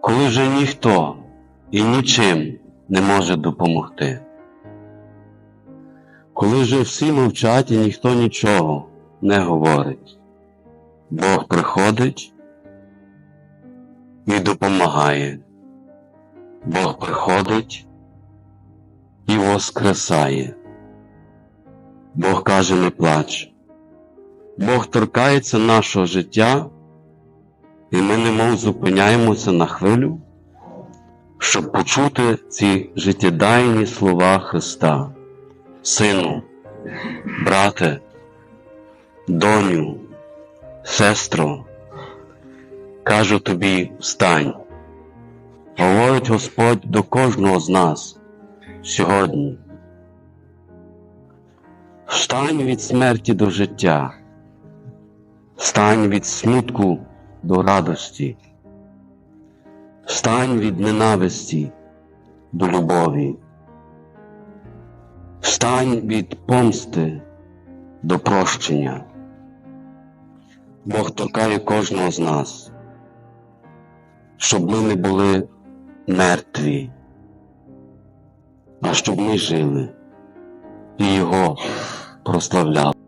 коли вже ніхто і нічим не може допомогти. Коли вже всі мовчать і ніхто нічого не говорить, Бог приходить і допомагає. Бог приходить і воскресає. Бог каже, не плач. Бог торкається нашого життя, і ми немов зупиняємося на хвилю, щоб почути ці життєдайні слова Христа. Сину, брате, доню, сестро, кажу тобі, встань. Говорить Господь до кожного з нас сьогодні. Встань від смерті до життя, встань від смутку до радості, встань від ненависті до любові, встань від помсти до прощення. Бог торкає кожного з нас, щоб ми не були мертві, а щоб ми жили і Його прославляли.